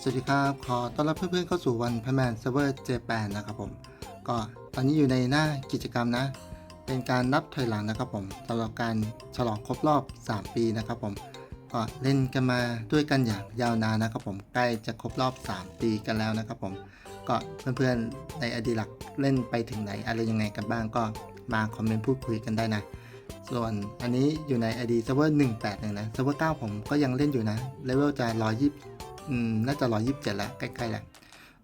สวัสดีครับ ขอต้อนรับเพื่อนๆเข้าสู่วันพแมนเซิร์ฟเวอร์เจแปนนะครับผม ก็ตอนนี้อยู่ในหน้ากิจกรรมนะ เป็นการนับถอยหลังนะครับผมสำหรับการฉลองครบรอบ 3 ปีนะครับผม ก็เล่นกันมาด้วยกันอย่างยาวนานนะครับผม ใกล้จะครบรอบ 3 ปีกันแล้วนะครับผม ก็เพื่อนๆในอดีตหลักเล่นไปถึงไหนอะไรยังไงกันบ้างก็มาคอมเมนต์พูดคุยกันได้นะ ส่วนอันนี้อยู่ใน ID server 181นะ server 9ผมก็ยังเล่นอยู่นะ เลเวลจะ120 อืมน่าจะ127แล้วใกล้ๆแล้ว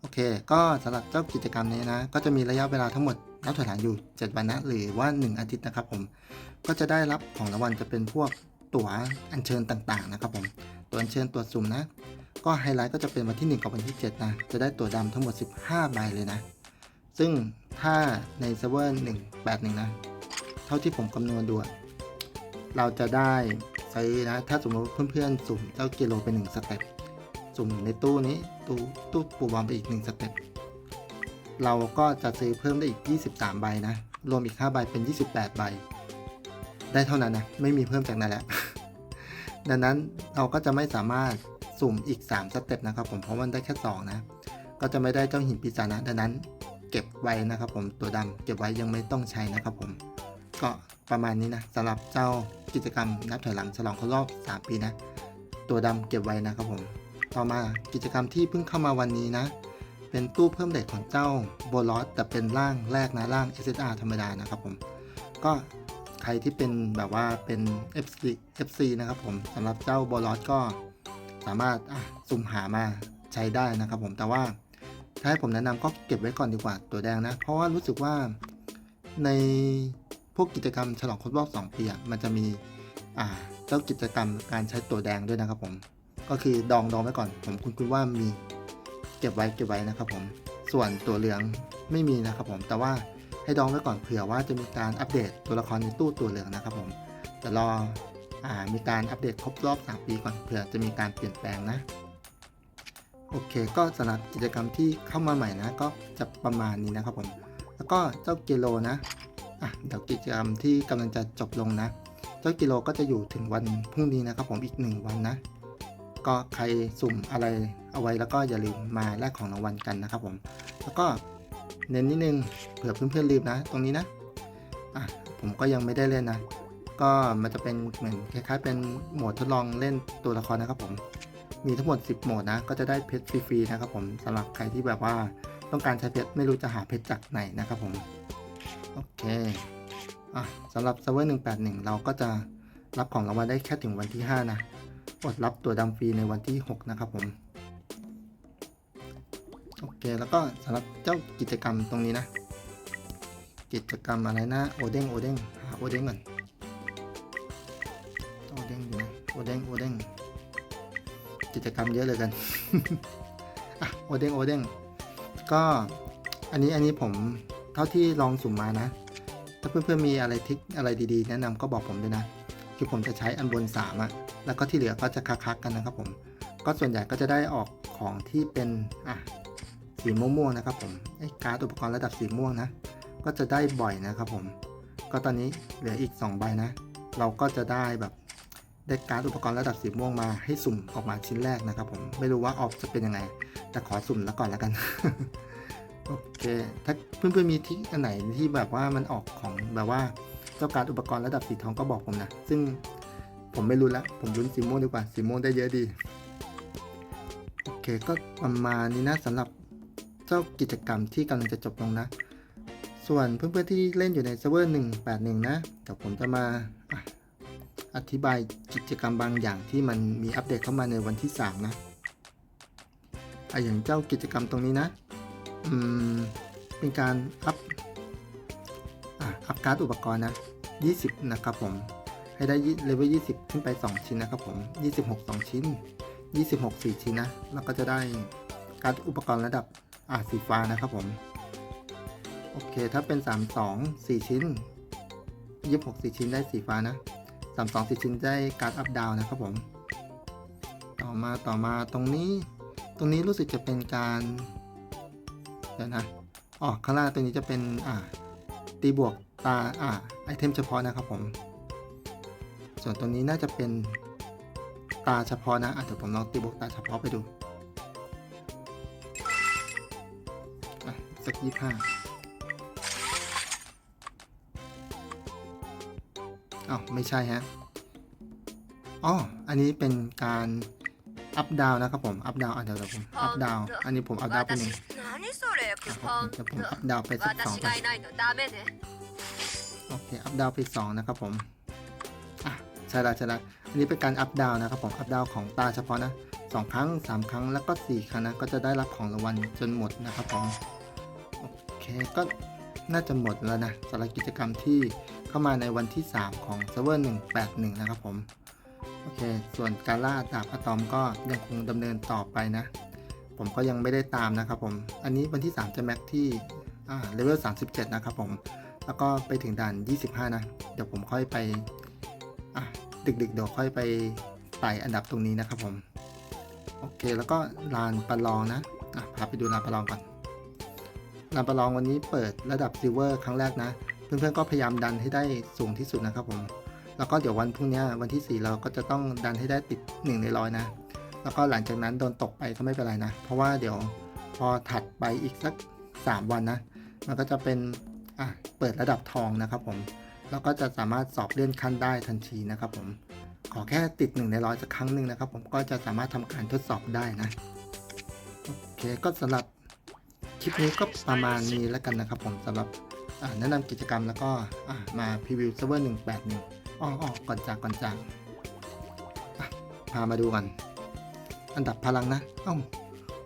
โอเค ก็สำหรับเจ้ากิจกรรมนี้นะ ก็จะมีระยะเวลาทั้งหมดนับถอยหลังอยู่ 7 วันนะ หรือว่า 1 อาทิตย์นะครับผม ก็จะได้รับของรางวัลจะเป็นพวกตั๋วอัญเชิญต่างๆนะครับผม ตั๋วอัญเชิญตั๋วสุ่มนะ ก็ไฮไลท์ก็จะเป็นวันที่ 1 กับวันที่ 7 นะ จะได้ตั๋วดำทั้งหมด 15 ใบเลยนะ ซึ่งถ้าในเซิร์ฟเวอร์181 นะ เท่าที่ผมคำนวณดู เราจะได้ซื้อนะ ถ้าสมมติเพื่อนๆ สุ่มเจ้ากิโลเป็นหนึ่งสเต็ป สุ่มในตู้นี้ตู้ตู้ปูบอมไปอีกหนึ่งสเต็ปเราก็จะซื้อเพิ่มได้อีก 23 ใบนะ รวมอีก 5 ใบเป็น 28 ใบ ได้เท่านั้นนะ ไม่มีเพิ่มจากนั้นแล้วดังนั้นเราก็จะไม่สามารถสุ่มอีก 3 สเต็ปนะครับผม เพราะมันได้แค่ 2 นะ ก็จะไม่ได้เจ้าหินปีศาจนะ ดังนั้นเก็บไว้นะครับผม ตัวดำเก็บไว้ยังไม่ต้องใช้นะครับผม ก็ประมาณนี้นะสำหรับเจ้ากิจกรรมนับถอยหลังฉลองครบรอบ 3 ปีนะ ตัวดำเก็บไว้นะครับผม ต่อมากิจกรรมที่เพิ่งเข้ามาวันนี้นะ เป็นตู้เพิ่มเด็กของเจ้าโบลอสแต่เป็นร่างแรกนะร่าง SSR ธรรมดานะครับผม ก็ใครที่เป็นแบบว่าเป็น FC FC นะครับผมสำหรับเจ้าโบลอสก็สามารถสุ่มหามาใช้ได้นะครับผมแต่ว่าถ้าให้ผมแนะนำก็เก็บไว้ก่อนดีกว่าตัวแดงนะ เพราะว่ารู้สึกว่าในพวกกิจกรรมฉลองครบรอบ2ปีมันจะมีเจ้ากิจกรรมการใช้ตัวแดงด้วยนะครับผม ก็คือดองดองไว้ก่อน ผมคุณคุณว่ามีเก็บไว้เก็บไว้นะครับผมส่วนตัวเหลืองไม่มีนะครับผมแต่ว่าให้ดองไว้ก่อนเผื่อว่าจะมีการอัปเดตตัวละครในตู้ตัวเหลืองนะครับผมแต่รออมีการอัปเดตครบรอบ 3 ปีก่อนเผื่อจะมีการเปลี่ยนแปลงนะโอเค ก็สำหรับกิจกรรมที่เข้ามาใหม่นะ ก็จะประมาณนี้นะครับผม แล้วก็เจ้าเกโลนะอะเดี๋ยวกิจกรรมที่กำลังจะจบลงนะ เจ้ากิโลก็จะอยู่ถึงวันพรุ่งนี้นะครับผมอีกหนึ่งวันนะ ก็ใครสุ่มอะไรเอาไว้แล้วก็อย่าลืมมาแลกของรางวัลกันนะครับผม แล้วก็เน้นนิดนึงเผื่อเพื่อนๆลืมนะ ตรงนี้นะอะผมก็ยังไม่ได้เล่นนะ ก็มันจะเป็นเหมือนคล้ายๆ เป็นโหมดทดลองเล่นตัวละครนะครับผม มีทั้งหมด 10 โหมดนะ ก็จะได้เพชรฟรีๆนะครับผมสำหรับใครที่แบบว่าต้องการใช้เพชรไม่รู้จะหาเพชรจากไหนนะครับผม โอเคอะสำหรับเซิร์ฟเวอร์181 เราก็จะรับของรางวัลได้แค่ถึงวันที่ 5 นะ อดรับตัวดำฟรีในวันที่ 6 นะครับผม โอเค แล้วก็สำหรับเจ้ากิจกรรมตรงนี้นะ กิจกรรมอะไรนะ โอเด้งโอเด้งหาโอเด้งก่อนโอเด้งอยู่ไหนโอเด้งโอเด้งกิจกรรมเยอะเลยกันอะโอเด้งโอเด้งก็อันนี้อันนี้ผมเท่าที่ลองสุ่มมานะ ถ้าเพื่อนๆมีอะไรทริคอะไรดีๆ แนะนำก็บอกผมด้วยนะ คือผมจะใช้อันบน3อะ แล้วก็ที่เหลือก็จะคักๆกันนะครับผม ก็ส่วนใหญ่ก็จะได้ออกของที่เป็นอะสีม่วงๆนะครับผมไอ้การ์ดอุปกรณ์ระดับสีม่วงนะ ก็จะได้บ่อยนะครับผม ก็ตอนนี้เหลืออีก 2 ใบนะ เราก็จะได้แบบได้การ์ดอุปกรณ์ระดับสีม่วงมาให้สุ่มออกมาชิ้นแรกนะครับผม ไม่รู้ว่าออกจะเป็นยังไง แต่ขอสุ่มแล้วก่อนแล้วกัน โอเค ถ้าเพื่อนๆมีทริคอันไหนที่แบบว่ามันออกของแบบว่าเจ้าการดอุปกรณ์ระดับสีทองก็บอกผมนะ ซึ่ง ผมไม่รู้ละผมรุ้นสีม่วงดีกว่าสีม่วงได้เยอะดี โอเคก็ประมาณนี้นะสำหรับเจ้ากิจกรรมที่กำลังจะจบลงนะ ส่วนเพื่อนๆที่เล่นอยู่ในเซิร์ฟเวอร์ 181 นะเดี๋ยวผมจะมาออธิบายกิจกรรมบางอย่างที่มันมีอัปเดตเข้ามาในวันที่ 3 นะอะอย่างเจ้ากิจกรรมตรงนี้นะ อืม เป็นการอัพ อะ อัพการ์ดอุปกรณ์นะ 20 นะครับผม ให้ได้เลเวล20 ขึ้นไป 2 ชิ้นนะครับผม 26 2 ชิ้น 26 4 ชิ้นนะ แล้วก็จะได้การ์ดอุปกรณ์ระดับอะสีฟ้านะครับผม โอเค ถ้าเป็น 32 4 ชิ้น 26 4 ชิ้นได้สีฟ้านะ 32 4 ชิ้นได้การ์ดอัพดาวนะครับผม ต่อมาต่อมาตรงนี้ ตรงนี้รู้สึกจะเป็นการเดี๋ยวนะอ๋อข้างล่างตัวนี้จะเป็นอ่าตีบวกตาอ่าไอเทมเฉพาะนะครับผม ส่วนตัวนี้น่าจะเป็นตาเฉพาะนะอะเดี๋ยวผมลองตีบวกตาเฉพาะไปดูสักยี่ห้าอ้าไม่ใช่ฮะอ๋ออันนี้เป็นการอัพดาวนะครับผมอัพดาวอะเดี๋ยวผมอัพดาวอันนี้ผมอัพดาวไปหนึ่งจะผมอัพดาวไปสักสองโอเคอัพดาวไปสองนะครับผม ใช่แล้วใช่แล้วอันนี้เป็นการอัพดาวนะครับผมอัพดาวของตาเฉพาะนะสองครั้งสามครั้งแล้วก็สี่ครั้งนะก็จะได้รับของรางวัลจนหมดนะครับผมโอเคก็น่าจะหมดแล้วนะสำหรับกิจกรรมที่เข้ามาในวันที่ 3 ของเซิร์ฟเวอร์181 นะครับผมโอเค ส่วนการล่าดาบอะตอมก็ยังคงดำเนินต่อไปนะ ผมก็ยังไม่ได้ตามนะครับผม อันนี้วันที่ 3 จะแม็กที่เลเวล37 นะครับผม แล้วก็ไปถึงด่าน 25 นะ เดี๋ยวผมค่อยไป ดึกๆเดี๋ยวค่อยไปไต่อันดับตรงนี้นะครับผม โอเคแล้วก็ลานประลองนะอะพาไปดูลานประลองก่อนลานประลองวันนี้เปิดระดับซิลเวอร์ครั้งแรกนะ เพื่อนๆก็พยายามดันให้ได้สูงที่สุดนะครับผม แล้วก็เดี๋ยววันพรุ่งนี้วันที่ 4 เราก็จะต้องดันให้ได้ติด1ในร้อยนะ แล้วก็หลังจากนั้นโดนตกไปก็ไม่เป็นไรนะ เพราะว่าเดี๋ยวพอถัดไปอีกสัก 3 วันนะ มันก็จะเป็นอะเปิดระดับทองนะครับผม แล้วก็จะสามารถสอบเลื่อนขั้นได้ทันทีนะครับผมขอแค่ติด1ในร้อยสักครั้งหนึ่งนะครับ ผมก็จะสามารถทำการทดสอบได้นะโอเคก็สำหรับคลิปนี้ก็ประมาณนี้แล้วกันนะครับ ผมสำหรับแนะนำกิจกรรมแล้วก็มาพรีวิวเซิร์ฟเวอร์181อ้ออ้อก่อนจากก่อนจากพามาดูกันอันดับพลังนะเอ้า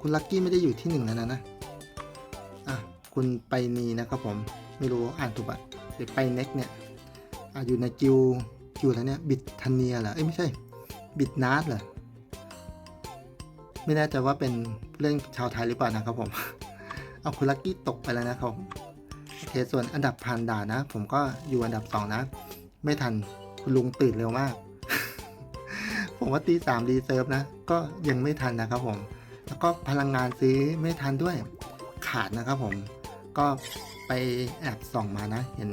คุณลักกี้ไม่ได้อยู่ที่หนึ่งแล้วนะนะอะคุณไปนีนะครับผมไม่รู้อ่านถูกปะหรือไปเน็กเนี่ย อะอยู่ในกิวกิวแล้วเนี่ยบิดทันเนียเหรอเอ้ยไม่ใช่ บิดนาร์ดเหรอไม่แน่ใจว่าเป็นผู้เล่นชาวไทยหรือเปล่านะครับผม เอาคุณลักกี้ตกไปแล้วนะครับโอเคส่วนอันดับผ่านด่านนะ ผมก็อยู่อันดับสองนะ ไม่ทันคุณลุงตื่นเร็วมาก ผมว่าตีสามรีเซิร์ฟนะ ก็ยังไม่ทันนะครับผม แล้วก็พลังงานซื้อไม่ทันด้วยขาดนะครับผม ก็ไปแอบส่องมานะ เห็น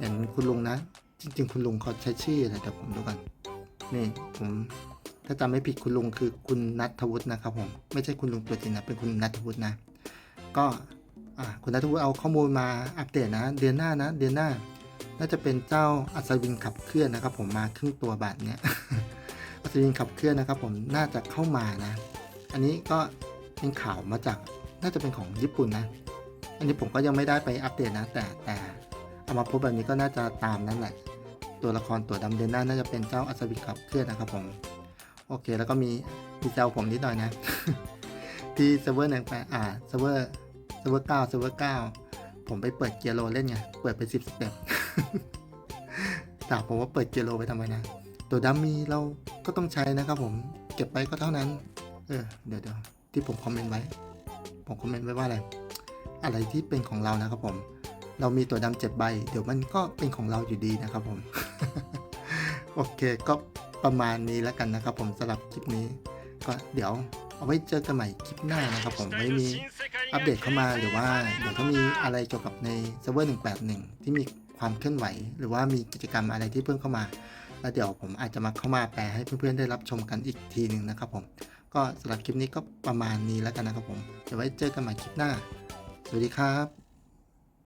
เห็นคุณลุงนะ จริง ๆ คุณลุงเขาใช้ชื่ออะไรแต่ผมดูกันนี่ผมถ้าจำไม่ผิดคุณลุงคือคุณนัทวุฒินะครับผมไม่ใช่คุณลุงตัวจริงนะเป็นคุณนัทวุฒินะ ก็คุณนัทวุฒิเอาข้อมูลมาอัปเดตนะ เดือนหน้านะ เดือนหน้า น่าจะเป็นเจ้าอัศวินขับเคลื่อนนะครับ ผมมาครึ่งตัวบาทเนี้ยอัศวินขับเคลื่อนนะครับ ผมน่าจะเข้ามานะ อันนี้ก็เป็นข่าวมาจากน่าจะเป็นของญี่ปุ่นนะ อันนี้ผมก็ยังไม่ได้ไปอัปเดตนะ แต่แต่ เอามาพสต์แบบนี้ก็น่าจะตามนั่นแหละ ตัวละครตัวดำเดนน้าน่าจะเป็นเจ้าอัศวินขับเคลื่อนนะครับผมโอเค แล้วก็มีมีเซลผมนิดหน่อยนะ ที่เซิร์ฟเวอร์หนึ่งไปอ่าเซิร์ฟเวอร์เซิร์ฟเวอร์เก้าเซิร์ฟเวอร์เก้าผมไปเปิดเกียร์โลเล่นไงเปิดไปสิบสเต็ปถามผมว่าเปิดเกียร์โลไปทำไมนะตัวดัมมีเราก็ต้องใช้นะครับผมเก็บไปก็เท่านั้น เออเดี๋ยวเดี๋ยวที่ผมคอมเมนต์ไว้ ผมคอมเมนต์ไว้ว่าอะไร อะไรที่เป็นของเรานะครับผม เรามีตัวดำเจ็ดใบ เดี๋ยวมันก็เป็นของเราอยู่ดีนะครับผม โอเคก็ประมาณนี้แล้วกันนะครับผมสำหรับคลิปนี้ ก็เดี๋ยวเอาไว้เจอกันใหม่คลิปหน้านะครับผมไว้มีอัปเดตเข้ามาหรือว่าเดี๋ยวถ้ามีอะไรเกี่ยวกับในเซิร์ฟเวอร์181 ที่มีความเคลื่อนไหว หรือว่ามีกิจกรรมอะไรที่เพิ่มเข้ามา แล้วเดี๋ยวผมอาจจะมาเข้ามาแปลให้เพื่อนๆได้รับชมกันอีกทีหนึ่งนะครับผม ก็สำหรับคลิปนี้ก็ประมาณนี้แล้วกันนะครับผมเดี๋ยวไว้เจอกันใหม่คลิปหน้า สวัสดีครับ